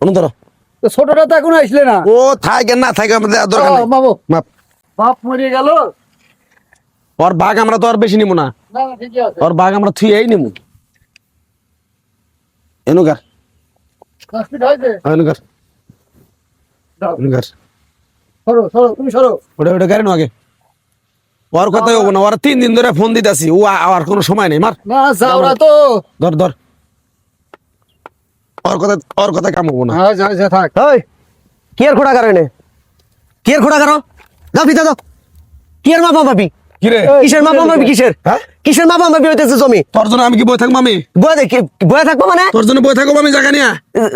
অনু ধরো। ছোটটা তো এখনও আসলে না। ও থাকে না থাকে আমাদের দরকার নেই। বাবু মাপ বাপ মরে গেল। ওর বাঘ আমরা তো আর বেশি নিব না। ওর আমরা থুয়েই নিব এনুকার সরো সরো তুমি সরো। ওটা ওটা গাড়ি আগে। ওর কথাই হব না ওর তিন দিন ধরে ফোন দিতেছি। ও আ- আর কোনো সময় নেই। মার। না তো। ধর ধর। ওর কথা ওর কথা কাম হব না হ্যাঁ যা যা থাক। ওই কি আর খোড়া কারণে? কি আর খোড়া কারও দাও পিতা দাও কি আর কিসের মাপি কিসের? হ্যাঁ? কিসের মাপা মাপি হইতেছে জমি? তোর জন্য আমি কি বই থাকব আমি? বয়ে দেখি বয়ে থাকব মানে? তোর জন্য বই থাকব আমি জায়গা নিয়ে?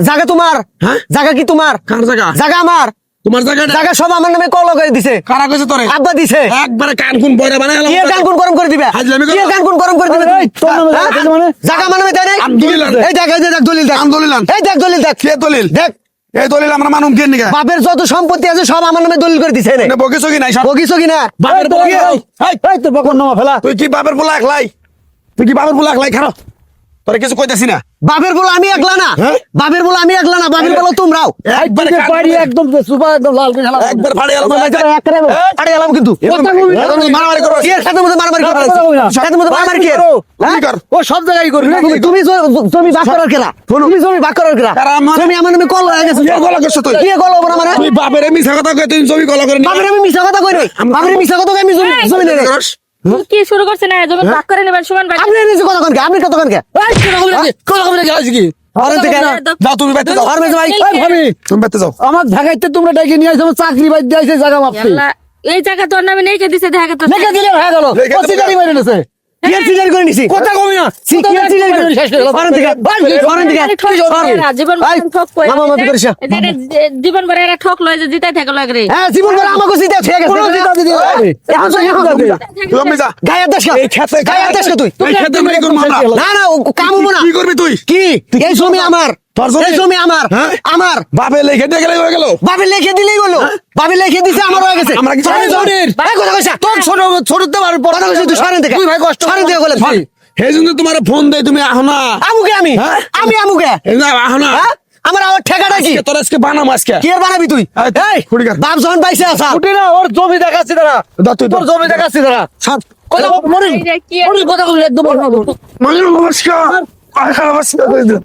জায়গা তোমার? হ্যাঁ? জায়গা কি তোমার? কার জায়গা? জায়গা আমার। তোমার জায়গা জায়গা সব আমার নামে কল করে দিছে। কারা কইছে তোরে? আব্বা দিছে। একবারে কান কোন বইরা বানাই কি এর কোন গরম করে দিবে। হাজলামি করো। কি এর কোন গরম করে দিবে। এই, তোর নামে? মানে? জায়গা মানে দেয় নাই আলহামদুলিল্লাহ। এই দেখ এই দেখ দলিল দেখ। আলহামদুলিল্লাহ। এই দেখ দলিল দেখ। কে দলিল? দেখ। এই দলিল আমরা মানুম কে নিগা বাপের যত সম্পত্তি আছে সব আমার নামে দলিল করে দিছে বকিছো কি নাই বকিছো কিনা বাপের এই, বকর নামা ফেলা। তুই কি বাপের পোলা একলাই? তুই কি বাপের পোলা একলাই? খারো তোরে কিছু কইতাছি না। বাপের বলে আমি একলা না। হ্যাঁ? বাপের বলে আমি একলা না বাপের বলে তোমরাও। একদম সুপার একদম লাল করে একবার ফাড়ে এলাম কিন্তু। এরকম- এরকম মারামারি করো। এর সাথে মধ্যে মারামারি করে কথা সাথে মধ্যে মারামারি কি? এর? তুমি কর। ও সব জায়গায় তুমি তুমি জ- জমি ভাগ করার খেলা। তুমি জমি ভাগ করার খেলা। জমি আমার নামে কল হয়ে গেছে। কে গলা করছ তুই? কি কল হবে মানে তুই বাপের মিছা কথা কই তুই জমি কলা করে বাপের আমি মিছা কথা কই নাই বাপের মিছা কথা কই আমি জমি জমি নেই? কি শুরু করছে না? জমি ভাগ করে নেবেন সমান ভাগ আপনি নিজে কথা কন কে আপনি কথা কন কে এই, কথা বলবি নাকি? কথা বলবি নাকি? আজকে কি? ঘরের থেকে যাও তুমি বাইতে যাও। ঘর মেজে ভাই এই ভাবি, তুমি বাইতে যাও। আমার ঢাকাইতে তোমরা ডেকে নিয়ে চাকরি বাদ দিয়ে জায়গা মাপতে। এই জায়গা তোর নামে নেই কে দিছে দেখা তো দিলে হয়ে গেল। নিছে কি আর সিজার কথা কমি না। হয়ে থেকে থেকে ঠক। জীবন ভর ভরে এরা লয় যে জিতাই থাকে লাগরে হ্যাঁ জীবন করে আমাকে সিধা ঠিক আছে জিতা দিদি এখন তো এখন তো তুমি যা। গায়ের দেশ এই খেতে গায়ের দেশ তুই। এই খেতে মেরে করব? আমরা না না কাম হব না। কি করবি তুই? কি? এই জমি আমার। তোর জমি? আমার হ্যাঁ? আমার বাপে লেখে দিয়ে গেলে হয়ে গেল বাপে লিখে দিলেই হলো বাপে লিখে দিছে আমার হয়ে গেছে আমরা কি? কথা কইছা তোর ছোট ছোটতে পারব কথা কইছিস তুই সরেন থেকে তুই ভাই কষ্ট সরেন থেকে বলেন সেই জন্য তোমার ফোন দেয় তুমি আহো না আমুকে আমি হ্যাঁ? আমি আমুকে না, আহো না হ্যাঁ আমার আমার ঠেকাটা কি আজকে তোর আজকে বানাম আজকে কি বানাবি তুই এই। বাপ যখন পাইছে আসা উঠি না ওর জমি দেখাচ্ছি তারা দা তুই তোর জমি দেখাচ্ছি তারা সাত কথা মনে কি মনে কথা বলি একদম বলব না। মানে নমস্কার আয়, নমস্কার মাইর দিলাম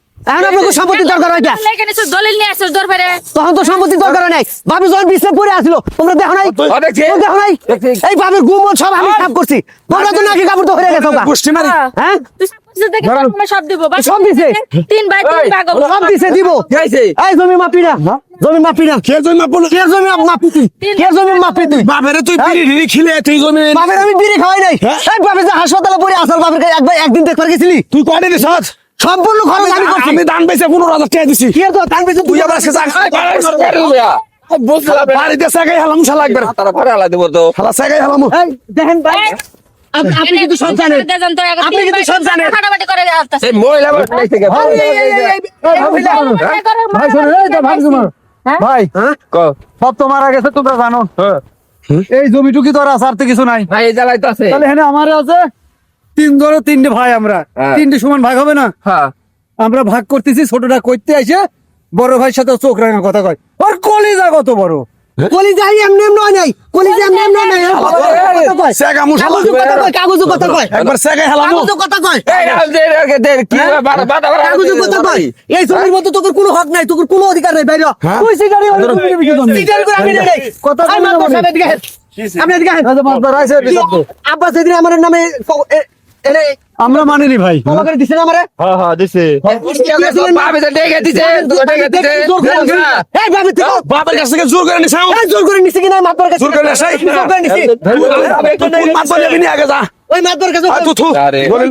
এখন আপনাকে সম্পত্তি দরকার হয় দলিল নিয়ে দরবারে তখন তো সম্পত্তি দরকার নাই। যখন পড়ে আসলো তোমরা দেখো নাই? দেখো নাই? এই বাপের গুম সব আমি সাফ করছি। তোমরা তো নাকি কাপড় তো হয়ে গেছো। মারি। হ্যাঁ? জমি মাপি না। জমি মাপি না। কে জমি কে জমি মাপি? তুই। কে জমি মাপি তুই? বাপেরে তুই পিড়ি ঢিড়ি খিলে তুই জমি বাপের আমি বিড়ি খাওয়াই নাই। এই বাপের যে হাসপাতালে পড়ে আসার বাপের একবার একদিন দেখবার গেছিলি? তুই কয়টা দিস সম্পূর্ণ খরচ আমি করছি। আমি পনেরো হাজার টাকা দিছি। কি আর তো তুই আবার আজকে বাড়িতে সাগাই হালাম শালা একবার। শালা সাগাই হালাম। এই দেখেন ভাই। আপনি কিন্তু সব জানেন দে তো, এখন আপনি তিন কিন্তু সব জানেন। ফাটাফাটি করে আসতেছে। এই, এই, এই, এই, এই, এই, ভাবি, দাঁড়ানো। ভাই শোনো, এই তো ভাগ তোমার। হ্যাঁ? ভাই সব তো মারা গেছে তোমরা জানো। এই জমিটুকি তো আর আছে, আর তো কিছু নাই। ভাই এই জ্বালাই তো আছে। তাহলে এখানে আমার আছে। তিন ধরো তিনটে ভাই আমরা। হ্যাঁ। তিনটে সমান ভাগ হবে না? হ্যাঁ। আমরা ভাগ করতেছি ছোটটা করতে আসে বড় ভাইয়ের সাথে চোখ রাঙা কথা কয়। ওর কলিজা কত বড়? কলিজা এমনি এমনি নাই। কলিজা এমনি এমনি নাই। কথা কয় সাগা মুশালা কথা কয় কাগজে কথা কয়। একবার কাগজে কথা কয়। এই রাম দে, রে, রে, দে, কি হ্যাঁ? বাড়া- বাড়া- বাড়া- কথা কয়। এই জমির মধ্যে তোর কোনো হক নাই তোর কোনো অধিকার নাই বাইরে। হ্যাঁ? তুই সিগারি করে আমি কথা আই মাতবর বলবি না সাহেব এদিকে আহেন। আপনি এদিকে আহেন। এই যে মাতবর আইছে, কি, বিশব্দ। আব্বা সেদিন আমার নামে আমরা মানিনি ভাই। আমারে? দিছে, তোকে ডেকে দিছে। জোর করে দিছে। না। এই বাবা তুই বাপের কাছ থেকে জোর করে নিছে। এই জোর করে নিছে কিনা মাতবর কাছে জোর করে নিছে? জোর করে নিছে। মাত বলে নিবি আগে যা। ওই মাতবর কাছে আর তুই থু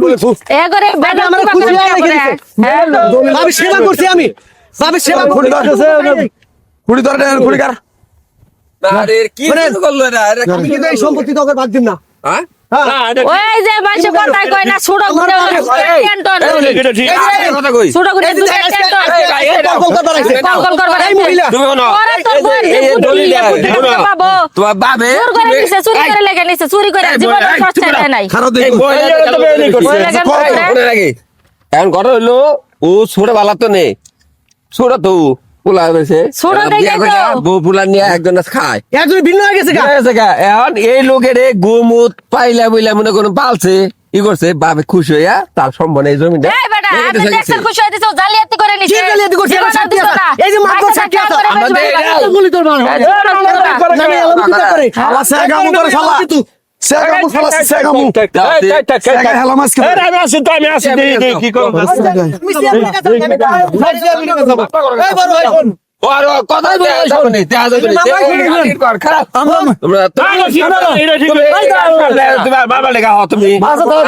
বলে থু। এ করে বেলা আমার খুশি হয়ে করে? হ্যাঁ? আমি সেবা করছি আমি। আমি সেবা খুঁড়ি করছি। ধর খুঁড়ি ধর আরে কি করল? সম্পত্তি তোকে বাদ দিন না। হ্যাঁ? হ্যাঁ ওই যে মানুষ কথাই কয় না ছোট ঘুরে টেন্টন কথা কই। ছোট টেন্টন। কল এই মহিলা তুমি তোর পাবো। তোমার বাবে চোর করে নিছে, চুরি করে লেগে নিছে, চুরি করে জীবনে নাই। খারাপ দেখো? মনে। এখন কথা হইল ও ছোট বালা তো নেই ছোট তো পোলা হয়েছে। বউ পোলা নিয়ে একজন খায় একজন ভিন্ন হয়ে গেছে? এখন এই লোকের গোমুত পাইলা বইলা মনে করুন পালছে ই করছে বাবে খুশি হইয়া তার সম্মানে এই জমিটা জালিয়াতি করে নিছে। জালিয়াতি করছে? এই যে মাত্র সাক্ষী আছে। আমাদের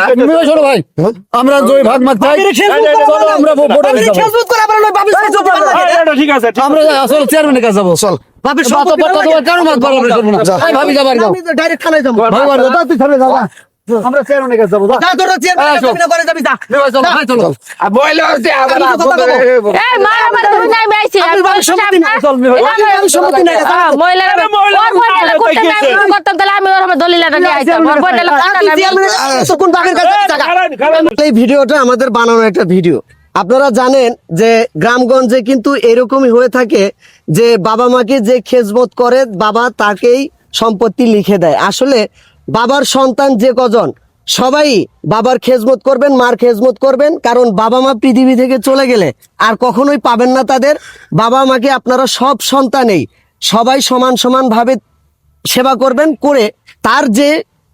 আচ্ছা আমরা জয় ভাগ মাগ আমরা। ঠিক আছে আমরা আসলে চেয়ারম্যানের কাছে যাব চল কারও ভাবি যাবার আমি তো ডাইরেক্ট থানায় যাব। ভাই বাবা তুই চলে যাও আমরা চেয়ারম্যানের কাছে যাব যা। তোরা চেয়ারম্যানের কাছে যাবি না, ঘরে যাবি, যা। ভাই চলো। আর বইলে হচ্ছে আবার আমি তো কথা বলব। এই মা আমার তুমি নাই আইছি আপনি বাড়ির না, চল, মিহর। বাড়ির সম্পত্তি না, মহিলারা ওর বোনেরা করতে নাই, আমি করতাম, তাহলে আমি ওর দলিলাটা নিয়ে আইতাম। ওর বোনেরা করতাম, আমি- তো কোন বাবির কাছে এই ভিডিওটা আমাদের বানানো একটা ভিডিও। আপনারা জানেন যে গ্রামগঞ্জে কিন্তু এরকমই হয়ে থাকে যে বাবা মাকে যে খেজমত করে, বাবা তাকেই সম্পত্তি লিখে দেয়। আসলে বাবার সন্তান যে কজন, সবাই বাবার খেজমত করবেন, মার খেজমত করবেন, কারণ বাবা মা পৃথিবী থেকে চলে গেলে আর কখনোই পাবেন না তাদের। বাবা মাকে আপনারা সব সন্তানেই সবাই সমান সমান ভাবে সেবা করবেন করে তার যে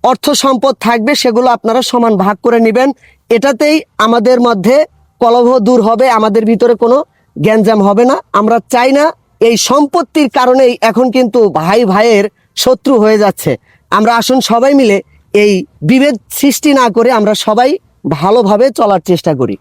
অর্থ সম্পদ থাকবে সেগুলো আপনারা সমান ভাগ করে নেবেন। এটাতেই আমাদের মধ্যে কলহ দূর হবে, আমাদের ভিতরে কোনো গ্যাঞ্জাম হবে না। আমরা চাই না এই সম্পত্তির কারণেই এখন কিন্তু ভাই ভাইয়ের শত্রু হয়ে যাচ্ছে। আমরা আসুন সবাই মিলে এই বিভেদ সৃষ্টি না করে আমরা সবাই ভালোভাবে চলার চেষ্টা করি।